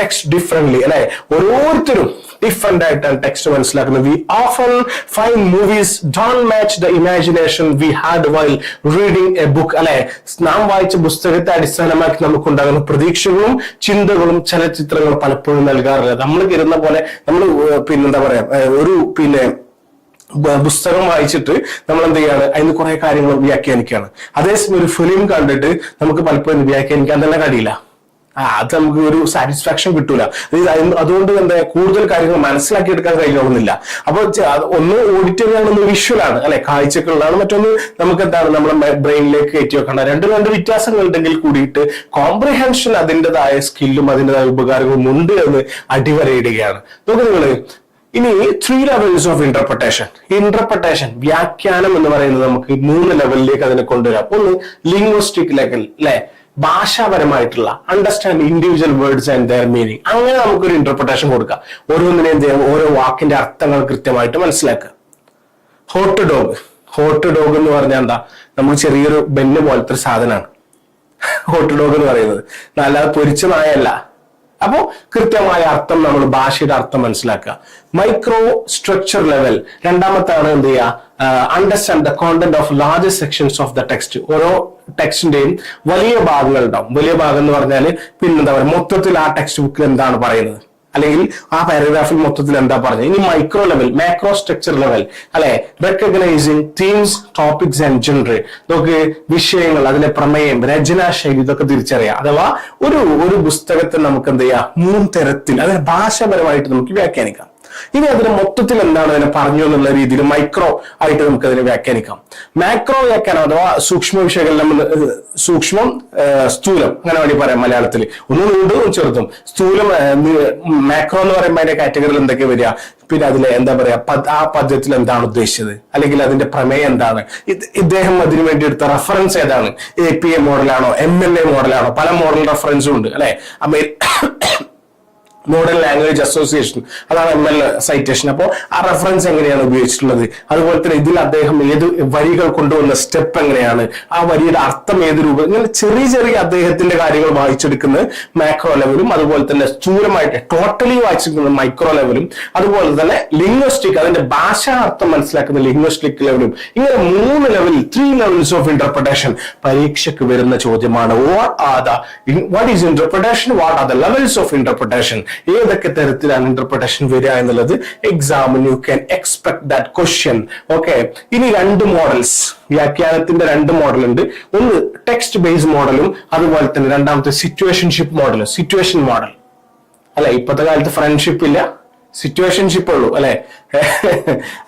text differently അല്ലെ? ഓരോരുത്തരും ഡിഫറെന്റ് ആയിട്ടാണ് ടെക്സ്റ്റ് മനസ്സിലാക്കുന്നത്. We often find movies don't match the imagination we had while reading a book അല്ലെ? നാം വായിച്ച പുസ്തകത്തെ അടിസ്ഥാനമാക്കി നമുക്കുണ്ടാകുന്ന പ്രതീക്ഷകളും ചിന്തകളും ചലച്ചിത്രങ്ങളും പലപ്പോഴും നൽകാറില്ല. നമ്മൾ കരുതുന്ന പോലെ നമ്മൾ പിന്നെന്താ പറയാ. ഒരു പിന്നെ പുസ്തകം വായിച്ചിട്ട് നമ്മൾ എന്ത് ചെയ്യാണ് അതിന് കുറെ കാര്യങ്ങൾ വ്യാഖ്യാനിക്കുകയാണ് അതേസമയം ഒരു ഫിലിം കണ്ടിട്ട് നമുക്ക് പലപ്പോഴും വ്യാഖ്യാനിക്കാൻ തന്നെ കഴിയില്ല. ആ അത് നമുക്ക് ഒരു സാറ്റിസ്ഫാക്ഷൻ കിട്ടൂല. അതുകൊണ്ട് എന്താ കൂടുതൽ കാര്യങ്ങൾ മനസ്സിലാക്കി എടുക്കാൻ കഴിയണമെന്നില്ല അപ്പൊ ഒന്ന് ഓഡിറ്ററി ആണ് ഒന്ന് വിഷ്വൽ ആണ്. അല്ലെ? കാഴ്ചകളിലാണ് മറ്റൊന്ന് നമുക്ക് എന്താണ് നമ്മുടെ ബ്രെയിനിലേക്ക് കയറ്റി വെക്കേണ്ട രണ്ട് രണ്ട് വ്യത്യാസങ്ങൾ ഉണ്ടെങ്കിൽ കൂടിയിട്ട് കോംപ്രിഹെൻഷൻ അതിന്റെതായ സ്കില്ലും അതിന്റെതായ ഉപകാരങ്ങളും ഉണ്ട് എന്ന് അടിവരയിടുകയാണ്. നോക്ക് നിങ്ങൾ ഇനി three levels of interpretation interpretation വ്യാഖ്യാനം എന്ന് പറയുന്നത് നമുക്ക് മൂന്ന് ലെവലിലേക്ക് അതിനെ കൊണ്ടുവരാം. ഒന്ന് ലിംഗ്വിസ്റ്റിക് ലെവൽ അല്ലെ ഭാഷാപരമായിട്ടുള്ള understand individual words and their meaning അങ്ങനെ നമുക്കൊരു ഇന്റർപ്രിട്ടേഷൻ കൊടുക്കാം. ഓരോന്നിനെയും ചെയ്യാം ഓരോ വാക്കിന്റെ അർത്ഥങ്ങൾ കൃത്യമായിട്ട് മനസ്സിലാക്കുക. ഹോട്ട് ഡോഗ് ഹോട്ട് ഡോഗ് എന്ന് പറഞ്ഞാൽ എന്താ? നമ്മൾ ചെറിയൊരു ബെന്ന് പോലത്തെ ഒരു സാധനമാണ്. ഹോട്ട് ഡോഗ് എന്ന് പറയുന്നത്. നല്ല പൊരിച്ച നായല്ല അപ്പോ കൃത്യമായ അർത്ഥം നമ്മൾ ഭാഷയുടെ അർത്ഥം മനസ്സിലാക്കുക. മൈക്രോ സ്ട്രക്ചർ ലെവൽ രണ്ടാമത്താണ് എന്ത് ചെയ്യുക? Understand the content of large sections of the text ഓരോ ടെക്സ്റ്റിന്റെയും വലിയ ഭാഗങ്ങൾ ഉണ്ടാവും. വലിയ ഭാഗം എന്ന് പറഞ്ഞാൽ പിന്നെന്താ പറയുക? മൊത്തത്തിൽ ആ ടെക്സ്റ്റ് ബുക്കിൽ എന്താണ് പറയുന്നത്? അല്ലെങ്കിൽ ആ പാരഗ്രാഫിൽ മൊത്തത്തിൽ എന്താ പറഞ്ഞത്? ഇനി micro level macro structure level അല്ലെ? Recognising themes topics and general ഇതൊക്കെ വിഷയങ്ങൾ അതിലെ പ്രമേയം രചനാ ശൈലി ഇതൊക്കെ തിരിച്ചറിയാം. അഥവാ ഒരു ഒരു പുസ്തകത്തെ നമുക്ക് എന്ത് ചെയ്യാം? മൂന്ന് തരത്തിൽ അതിനെ ഭാഷാപരമായിട്ട് നമുക്ക് വ്യാഖ്യാനിക്കാം. ഇനി അതിന് മൊത്തത്തിൽ എന്താണ് അതിനെ പറഞ്ഞു എന്നുള്ള രീതിയിൽ മൈക്രോ ആയിട്ട് നമുക്ക് അതിനെ വ്യാഖ്യാനിക്കാം. മാക്രോ വ്യാഖ്യാനം അഥവാ സൂക്ഷ്മ വിശകലനം സൂക്ഷ്മം സ്ഥൂലം അങ്ങനെ വേണ്ടി പറയാം മലയാളത്തിൽ. ഒന്ന് നീണ്ടും ചെറുതും. സ്ഥൂലം മാക്രോ എന്ന് പറയുമ്പോൾ അതിന്റെ കാറ്റഗറിയിൽ എന്തൊക്കെ വരിക? പിന്നെ അതിലെ എന്താ പറയാ ആ പദ്യത്തിൽ എന്താണ് ഉദ്ദേശിച്ചത്? അല്ലെങ്കിൽ അതിന്റെ പ്രമേയം എന്താണ്? ഇദ്ദേഹം അതിനു വേണ്ടി എടുത്ത റെഫറൻസ് ഏതാണ്? എ പി എ മോഡലാണോ എം എൽ എ മോഡലാണോ പല മോഡൽ റെഫറൻസും ഉണ്ട് അല്ലെ? അമേ മോഡൽ ലാംഗ്വേജ് അസോസിയേഷൻ അതാണ് എം എൽ സൈറ്റേഷൻ അപ്പോൾ ആ റെഫറൻസ് എങ്ങനെയാണ് ഉപയോഗിച്ചിട്ടുള്ളത്? അതുപോലെ തന്നെ ഇതിൽ അദ്ദേഹം ഏത് വരികൾ കൊണ്ടുവന്ന സ്റ്റെപ്പ് എങ്ങനെയാണ്? ആ വരിയുടെ അർത്ഥം ഏത് രൂപം? ഇങ്ങനെ ചെറിയ ചെറിയ അദ്ദേഹത്തിന്റെ കാര്യങ്ങൾ വായിച്ചെടുക്കുന്നത് മാക്രോ ലെവലും അതുപോലെ തന്നെ സ്ഥൂലമായിട്ട് ടോട്ടലി വായിച്ചെടുക്കുന്നത് മൈക്രോ ലെവലും അതുപോലെ തന്നെ ലിംഗ്വസ്റ്റിക് അതിന്റെ ഭാഷാ അർത്ഥം മനസ്സിലാക്കുന്ന ലിംഗ്വസ്റ്റിക് ലെവലും ഇങ്ങനെ മൂന്ന് level three levels of interpretation പരീക്ഷയ്ക്ക് വരുന്ന ചോദ്യമാണ്. What are the what is interpretation what are the levels of interpretation ഏതൊക്കെ തരത്തിലാണ് ഇന്റർപ്രിട്ടേഷൻ വരിക എന്നുള്ളത് എക്സാമിന് you can expect that question okay ഇനി രണ്ട് മോഡൽസ് വ്യാഖ്യാനത്തിന്റെ രണ്ട് മോഡൽ ഉണ്ട്. ഒന്ന് ടെക്സ്റ്റ് ബേസ്ഡ് മോഡലും അതുപോലെ തന്നെ രണ്ടാമത്തെ സിറ്റുവേഷൻഷിപ്പ് മോഡലും സിറ്റുവേഷൻ മോഡൽ അല്ലെ ഇപ്പോഴത്തെ കാലത്ത് ഫ്രണ്ട്ഷിപ്പ് ഇല്ല. സിറ്റുവേഷൻഷിപ്പ് ഉള്ളൂ അല്ലെ?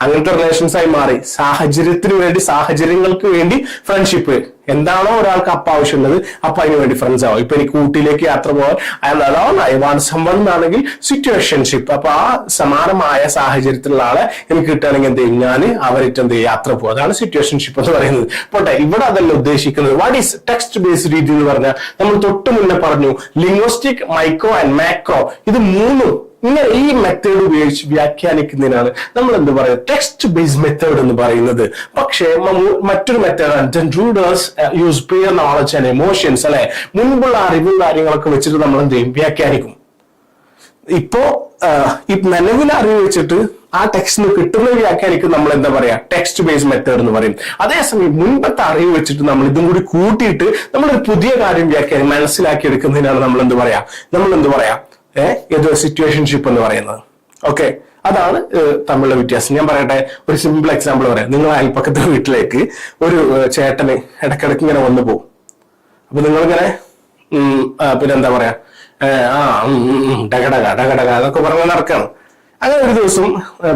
അങ്ങനത്തെ റിലേഷൻസ് ആയി മാറി. സാഹചര്യത്തിന് വേണ്ടി സാഹചര്യങ്ങൾക്ക് വേണ്ടി ഫ്രണ്ട്ഷിപ്പ് എന്താണോ ഒരാൾക്ക് അപ്പ ആവശ്യമുള്ളത് അപ്പ അതിന് വേണ്ടി ഫ്രണ്ട്സ് ആവും. ഇപ്പൊ എനിക്ക് ഊട്ടിയിലേക്ക് യാത്ര പോകാൻ അയാൾ ഐ വാണ്ട് സംവൺ എന്നാണെങ്കിൽ സിറ്റുവേഷൻഷിപ്പ് അപ്പൊ ആ സമാനമായ സാഹചര്യത്തിലുള്ള ആളെ എനിക്ക് കിട്ടുകയാണെങ്കിൽ എന്ത് ചെയ്യും? ഞാൻ അവരിട്ട് എന്ത് യാത്ര പോകും. അതാണ് സിറ്റുവേഷൻഷിപ്പ് എന്ന് പറയുന്നത്. പോട്ടെ ഇവിടെ അതല്ല ഉദ്ദേശിക്കുന്നത്. വാട്ട് ഈസ് ടെക്സ്റ്റ് ബേസ്ഡ് രീതി എന്ന് പറഞ്ഞാൽ നമ്മൾ തൊട്ട് മുന്നേ പറഞ്ഞു ലിംഗ്വസ്റ്റിക് മൈക്രോ ആൻഡ് മാക്രോ ഇത് മൂന്നും ഇങ്ങനെ ഈ മെത്തേഡ് ഉപയോഗിച്ച് വ്യാഖ്യാനിക്കുന്നതിനാണ് നമ്മൾ എന്ത് പറയുന്നത്? ടെക്സ്റ്റ് ബേസ്ഡ് മെത്തേഡ് എന്ന് പറയുന്നത്. പക്ഷേ മറ്റൊരു മെത്തേഡാണ് readers use prior knowledge and emotions അല്ലെ? മുൻപുള്ള അറിവും കാര്യങ്ങളൊക്കെ വെച്ചിട്ട് നമ്മൾ എന്ത് ചെയ്യും? വ്യാഖ്യാനിക്കും. ഇപ്പോ നിലവിലെ അറിവ് വെച്ചിട്ട് ആ ടെക്സ്റ്റിന് കിട്ടുന്ന വ്യാഖ്യാനിക്ക് നമ്മൾ എന്താ പറയാ? ടെക്സ്റ്റ് ബേസ്ഡ് മെത്തേഡ് എന്ന് പറയും. അതേസമയം മുൻപത്തെ അറിവ് വെച്ചിട്ട് നമ്മൾ ഇതും കൂടി കൂട്ടിയിട്ട് നമ്മൾ ഒരു പുതിയ കാര്യം വ്യാഖ്യാനം മനസ്സിലാക്കി എടുക്കുന്നതിനാണ് നമ്മൾ എന്ത് പറയാ? നമ്മൾ എന്ത് പറയാ? ഏത് സിറ്റുവേഷൻഷിപ്പ് എന്ന് പറയുന്നത്? ഓക്കെ അതാണ് തമ്മിലുള്ള വ്യത്യാസം. ഞാൻ പറയട്ടെ ഒരു സിമ്പിൾ എക്സാമ്പിൾ പറയാം. നിങ്ങൾ അയൽപ്പക്കത്തെ വീട്ടിലേക്ക് ഒരു ചേട്ടന് ഇടക്കിടക്ക് ഇങ്ങനെ വന്നു പോകും. അപ്പൊ നിങ്ങളിങ്ങനെ പിന്നെ എന്താ പറയാ? ആ ഡഗഡഗ ഡഗഡഗ അതൊക്കെ പറഞ്ഞ് നടക്കണം. അങ്ങനെ ഒരു ദിവസം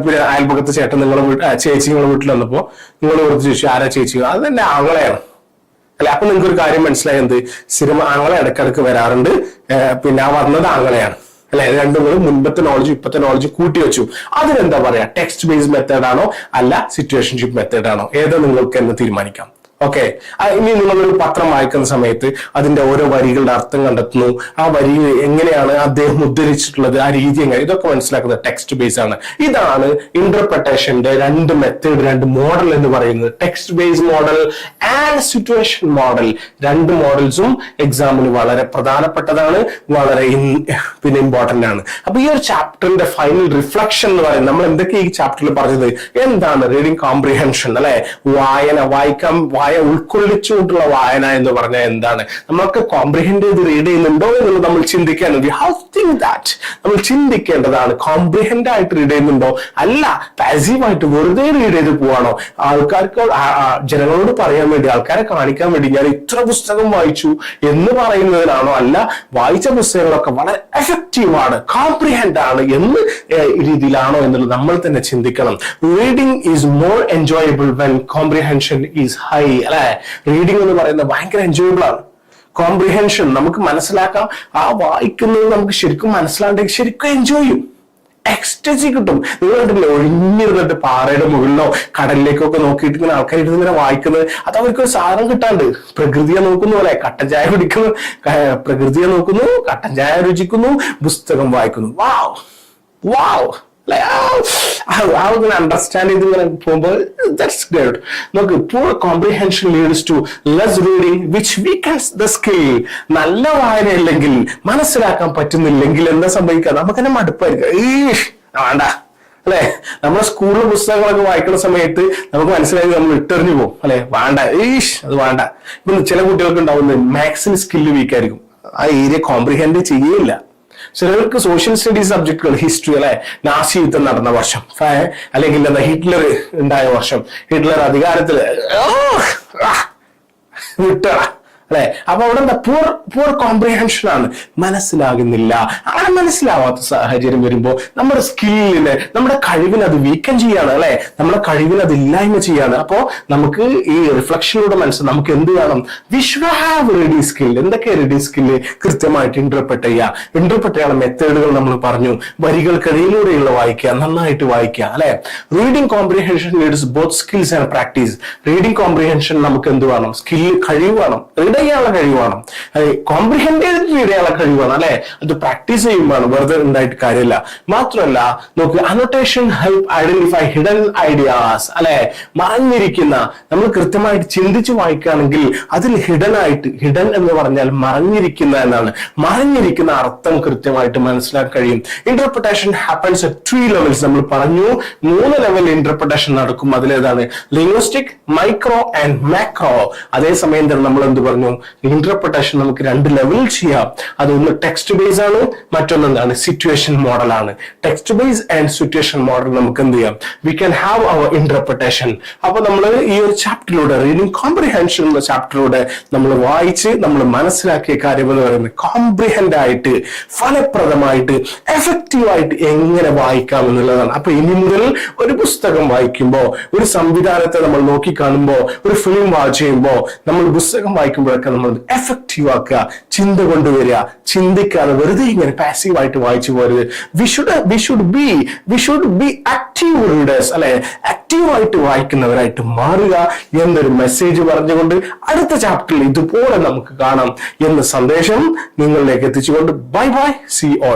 പിന്നെ അയൽപ്പക്കത്തെ ചേട്ടൻ നിങ്ങളെ ചേച്ചി നിങ്ങളെ വീട്ടിൽ വന്നപ്പോ നിങ്ങൾ ഓർത്ത് ചോദിച്ചു ആരാ ചേച്ചി? അത് തന്നെ ആങ്ങളെയാണ്. അല്ലെ അപ്പൊ നിങ്ങൾക്ക് ഒരു കാര്യം മനസ്സിലായി എന്ത്? സ്ഥിരം ആങ്ങളെ ഇടക്കിടക്ക് വരാറുണ്ട്. പിന്നെ ആ വന്നത് ആങ്ങളെയാണ്. അല്ലെ രണ്ടും കൂടി മുൻപത്തെ നോളജ് ഇപ്പത്തെ നോളജ് കൂട്ടി വെച്ചു. അതിനെന്താ പറയാ? ടെക്സ്റ്റ് ബേസ്ഡ് മെത്തേഡ് ആണോ? അല്ല സിറ്റുവേഷൻഷിപ്പ് മെത്തേഡ് ആണോ? ഏതോ നിങ്ങൾക്ക് എന്ന് തീരുമാനിക്കാം? ഓക്കെ ഇനി നിങ്ങളൊരു പത്രം വായിക്കുന്ന സമയത്ത് അതിന്റെ ഓരോ വരികളുടെ അർത്ഥം കണ്ടെത്തുന്നു. ആ വരി എങ്ങനെയാണ് അദ്ദേഹം ഉദ്ധരിച്ചിട്ടുള്ളത് ആ രീതി എങ്ങനെ? ഇതൊക്കെ മനസ്സിലാക്കുന്നത് ടെക്സ്റ്റ് ബേസ് ആണ്. ഇതാണ് ഇന്റർപ്രിട്ടേഷന്റെ രണ്ട് മെത്തേഡ് രണ്ട് മോഡൽ എന്ന് പറയുന്നത്. Text base model and situation model രണ്ട് മോഡൽസും എക്സാമിന് വളരെ പ്രധാനപ്പെട്ടതാണ് വളരെ പിന്നെ ഇമ്പോർട്ടന്റ് ആണ്. അപ്പൊ ഈ ഒരു ചാപ്റ്ററിന്റെ ഫൈനൽ റിഫ്ലക്ഷൻ എന്ന് പറയുന്നത് നമ്മൾ എന്തൊക്കെ ഈ ചാപ്റ്ററിൽ പറഞ്ഞത്? എന്താണ് റീഡിംഗ് കോംപ്രിഹെൻഷൻ അല്ലെ? വായന വായിക്കാൻ വായ ഉൾക്കൊള്ളിച്ചുകൊണ്ടുള്ള വായന എന്ന് പറഞ്ഞാൽ എന്താണ്? നമ്മളൊക്കെ കോംപ്രിഹെൻഡ് ചെയ്ത് റീഡ് ചെയ്യുന്നുണ്ടോ എന്നുള്ളത് നമ്മൾ ചിന്തിക്കാനുണ്ട് വി ഹാവ് തിങ്ക് ദാറ്റ് നമ്മൾ ചിന്തിക്കേണ്ടതാണ്. കോംപ്രിഹെൻഡ് ആയിട്ട് റീഡ് ചെയ്യുന്നുണ്ടോ? അല്ല പാസീവായിട്ട് വെറുതെ റീഡ് ചെയ്ത് പോവാണോ? ആൾക്കാർക്ക് ജനങ്ങളോട് പറയാൻ വേണ്ടി ആൾക്കാരെ കാണിക്കാൻ വേണ്ടി ഞാൻ ഇത്ര പുസ്തകം വായിച്ചു എന്ന് പറയുന്നതിനാണോ? അല്ല വായിച്ച പുസ്തകങ്ങളൊക്കെ വളരെ എഫക്റ്റീവ് ആണ് കോംപ്രിഹെൻഡ് ആണ് എന്ന് രീതിയിലാണോ എന്നുള്ളത് നമ്മൾ തന്നെ ചിന്തിക്കണം. Reading is more enjoyable when comprehension is high അല്ലെ? റീഡിംഗ് എന്ന് പറയുന്നത് ഭയങ്കര എൻജോയബിൾ ആണ്. കോംപ്രിഹെൻഷൻ നമുക്ക് മനസ്സിലാക്കാം. ആ വായിക്കുന്നത് നമുക്ക് ശരിക്കും മനസ്സിലാണ്ടെങ്കിൽ ശരിക്കും എൻജോയ് ചെയ്യും. എക്സ്റ്റസി കിട്ടും. നിങ്ങൾ കണ്ടില്ലേ ഒഴിഞ്ഞിരുന്നിട്ട് പാറയുടെ മുകളിലോ കടലിലേക്കൊക്കെ നോക്കിയിട്ട് ഇങ്ങനെ ആൾക്കാർ ഇരുന്ന് ഇങ്ങനെ വായിക്കുന്നത്. അത് അവർക്ക് ഒരു സാധനം കിട്ടാണ്ട്. പ്രകൃതിയെ നോക്കുന്നു പോലെ. കട്ടൻ ചായ കുടിക്കുന്നു. പ്രകൃതിയെ നോക്കുന്നു കട്ടൻ ചായ രുചിക്കുന്നു പുസ്തകം വായിക്കുന്നു. വാവ് വാവ് അണ്ടർസ്റ്റാൻഡ് ചെയ്ത് ഇങ്ങനെ പോകുമ്പോൾ ദാറ്റ്സ് ഗുഡ് നോക്ക് poor comprehension leads to less reading which weakens the skill നല്ല വായന ഇല്ലെങ്കിൽ മനസ്സിലാക്കാൻ പറ്റുന്നില്ലെങ്കിൽ എന്താ സംഭവിക്കുക? നമുക്ക് തന്നെ മടുപ്പായിരിക്കും. ഈഷ് വേണ്ട. അല്ലെ? നമ്മുടെ സ്കൂളിലെ പുസ്തകങ്ങളൊക്കെ വായിക്കുന്ന സമയത്ത് നമുക്ക് മനസ്സിലായി നമ്മൾ ഇട്ടെറിഞ്ഞു പോകും. അല്ലെ? വേണ്ട. ഈഷ് അത് വേണ്ട. ഇപ്പൊ ചില കുട്ടികൾക്ക് ഉണ്ടാവുന്നത് മാത്സിന് സ്കില്ല് വീക്കായിരിക്കും ആ ഏരിയ കോംപ്രിഹെൻഡ് ചെയ്യേയില്ല. ചിലർക്ക് സോഷ്യൽ സ്റ്റഡീസ് സബ്ജക്റ്റുകൾ ഹിസ്റ്ററി അല്ലെ? നാസി യുദ്ധം നടന്ന വർഷം. അല്ലെങ്കിൽ എന്താ ഹിറ്റ്ലർ ഉണ്ടായ വർഷം. ഹിറ്റ്ലർ അധികാരത്തിൽ വിട്ട അല്ലെ? അപ്പൊ അവിടെ എന്താ പൂർ പൂർ കോംപ്രിഹെൻഷൻ ആണ്. മനസ്സിലാകുന്നില്ല. അങ്ങനെ മനസ്സിലാവാത്ത സാഹചര്യം വരുമ്പോൾ നമ്മുടെ സ്കില്ലിന് നമ്മുടെ കഴിവിനെ അത് വീക്കം ചെയ്യാണ് അല്ലെ? നമ്മുടെ കഴിവിനെ അത് ഇല്ലായ്മ ചെയ്യാണ്. അപ്പോ നമുക്ക് ഈ റിഫ്ലക്ഷനിലൂടെ മനസ്സിൽ നമുക്ക് എന്ത് വേണം we should have ready skill എന്തൊക്കെ റെഡി സ്കില്ല് കൃത്യമായിട്ട് ഇന്റർപ്രറ്റ് ചെയ്യുക. ഇന്റർപ്രറ്റ് ചെയ്യാനുള്ള മെത്തേഡുകൾ നമ്മൾ പറഞ്ഞു. വരികൾക്കിടയിലൂടെയുള്ള വായിക്കുക. നന്നായിട്ട് വായിക്കുക അല്ലെ? Reading comprehension leads both skills and practice reading comprehension നമുക്ക് എന്ത് വേണം? സ്കില്ല് കഴിവ് വേണം. റീഡ് ചെയ്യാനുള്ള കഴിവ് വേണം കോംപ്രിഹെൻഡ് ചെയ്ത് റീഡ് ചെയ്യാനുള്ള കഴിവ് വേണം അല്ലെ? അത് പ്രാക്ടീസ് ചെയ്യുമ്പോൾ വെറുതെ ഉണ്ടായിട്ട് കാര്യമില്ല. മാത്രമല്ല നോക്ക് annotation help identify hidden ideas അല്ലെ? മറഞ്ഞിരിക്കുന്ന നമ്മൾ കൃത്യമായിട്ട് ചിന്തിച്ച് വായിക്കുകയാണെങ്കിൽ അതിൽ ഹിഡൻ ആയിട്ട് ഹിഡൻ എന്ന് പറഞ്ഞാൽ മറഞ്ഞിരിക്കുന്ന എന്നാണ്. മറഞ്ഞിരിക്കുന്ന അർത്ഥം കൃത്യമായിട്ട് മനസ്സിലാക്കാൻ കഴിയും. Interpretation happens at three levels നമ്മൾ പറഞ്ഞു മൂന്ന് ലെവൽ ഇന്റർപ്രിട്ടേഷൻ നടക്കും. അതിലേതാണ് ലിംഗ്വിസ്റ്റിക് മൈക്രോ ആൻഡ് മാക്രോ അതേസമയം തന്നെ നമ്മൾ എന്ത് പറഞ്ഞു? ഇന്റർപ്രിട്ടേഷൻ നമുക്ക് രണ്ട് ലെവലിൽ ചെയ്യാം. അതൊന്ന് ടെക്സ്റ്റ് ബേസ് ആണ് മറ്റൊന്ന് എന്താണ് സിറ്റുവേഷൻ മോഡൽ ആണ്. Text base and situation model നമുക്ക് എന്ത് ചെയ്യാം? We can have our interpretation അപ്പൊ നമ്മൾ ഈ ഒരു ചാപ്റ്ററിലൂടെ റീഡിംഗ് കോംപ്രിഹെൻഷൻ എന്ന ചാപ്റ്ററിലൂടെ നമ്മൾ വായിച്ച് നമ്മൾ മനസ്സിലാക്കിയ കാര്യം എന്ന് പറയുന്നത് കോംപ്രിഹെൻഡ് ആയിട്ട് ഫലപ്രദമായിട്ട് എഫക്റ്റീവ് ആയിട്ട് എങ്ങനെ വായിക്കാം എന്നുള്ളതാണ്. അപ്പൊ ഇനി മുതൽ ഒരു പുസ്തകം വായിക്കുമ്പോൾ ഒരു സംവിധാനത്തെ നമ്മൾ നോക്കി കാണുമ്പോൾ ഒരു ഫിലിം വാച്ച് ചെയ്യുമ്പോൾ നമ്മൾ പുസ്തകം വായിക്കുമ്പോഴൊക്കെ നമ്മൾ എഫക്റ്റീവ് ആക്കുക ചിന്ത കൊണ്ടുവരിക ചിന്തിക്കാതെ വെറുതെ ഇങ്ങനെ പാസീവ് ആയിട്ട് വായിച്ചു പോരുത്. We should we should be we should be active readers അല്ലെ? ആക്റ്റീവ് ആയിട്ട് വായിക്കുന്നവരായിട്ട് മാറുക എന്നൊരു മെസ്സേജ് പറഞ്ഞുകൊണ്ട് അടുത്ത ചാപ്റ്ററിൽ ഇതുപോലെ നമുക്ക് കാണാം എന്ന സന്ദേശം നിങ്ങളിലേക്ക് എത്തിച്ചുകൊണ്ട് ബൈ ബൈ സി ഓൾ